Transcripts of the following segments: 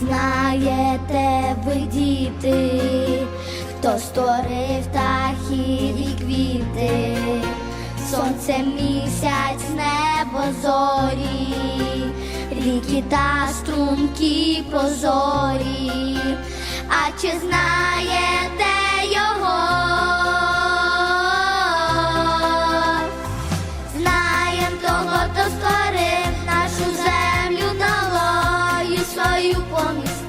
знаєте ви діти, хто створив птахи і квіти, сонце місяць, небо зорі, ріки та струмки прозорі, а чи знаєте його? Свою помістив.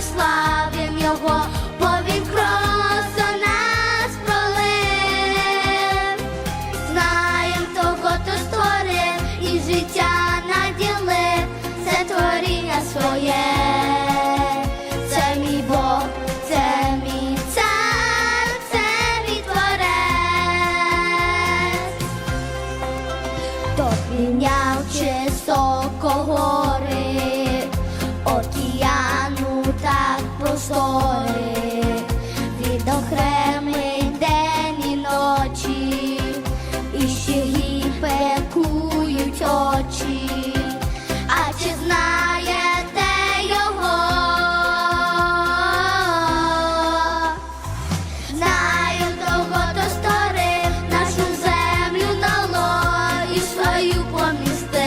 Прославим його, бо він кров нас пролив. Знаєм того, хто створив і життя наділив, це творіння своє. Це мій Бог, це мій цар, це мій творець. То підняв високо окремий день і ночі, і ще їй пекують очі, а чи знаєте його? Знаю того, хто сторив нашу землю дало і свою помістив.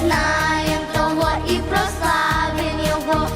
Знаєм того і прославив його.